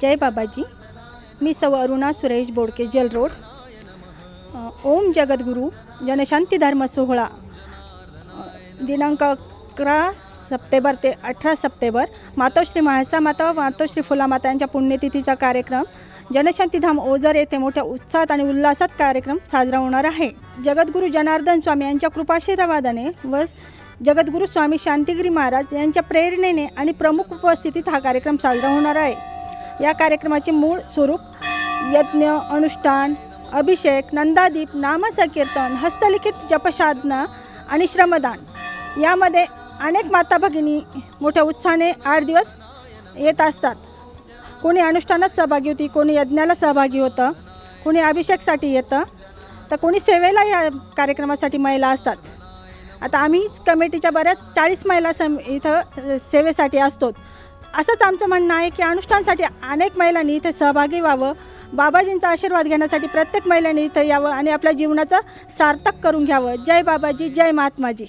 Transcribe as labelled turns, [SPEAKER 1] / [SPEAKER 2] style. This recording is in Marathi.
[SPEAKER 1] जय बाबाजी. मी सौ अरुणा सुरेश बोडके जल रोड. ओम जगद्गुरू जनशांती धर्म सोहळा. दिनांक अकरा सप्टेंबर ते अठरा सप्टेंबर मातोश्री म्हाळसा माता व मातोश्री फुलामाता यांच्या पुण्यतिथीचा कार्यक्रम. जनशांतीधाम ओझर येथे मोठ्या उत्साहात आणि उल्हासात कार्यक्रम साजरा होणार आहे. जगद्गुरू जनार्दन स्वामी यांच्या कृपाशीर्वादाने व जगद्गुरू स्वामी शांतिगिरी महाराज यांच्या प्रेरणेने आणि प्रमुख उपस्थितीत हा कार्यक्रम साजरा होणार आहे. या कार्यक्रमाचे मूळ स्वरूप यज्ञ अनुष्ठान अभिषेक नंदादीप नामसंकीर्तन हस्तलिखित जपसाधना आणि श्रमदान. यामध्ये अनेक माता भगिनी मोठ्या उत्साहाने आठ दिवस येत असतात. कोणी अनुष्ठानात सहभागी होती कोणी यज्ञाला सहभागी होतं कोणी अभिषेकसाठी येतं तर कोणी सेवेला या कार्यक्रमासाठी महिला असतात. आता आम्हीच कमिटीच्या बऱ्याच चाळीस महिला सम इथं सेवेसाठी असतो असंच आमचं म्हणणं आहे की अनुष्ठानसाठी अनेक महिलांनी इथे सहभागी व्हावं. बाबाजींचा आशीर्वाद घेण्यासाठी प्रत्येक महिलांनी इथं यावं आणि आपल्या जीवनाचं सार्थक करून घ्यावं. जय बाबाजी जय महात्माजी.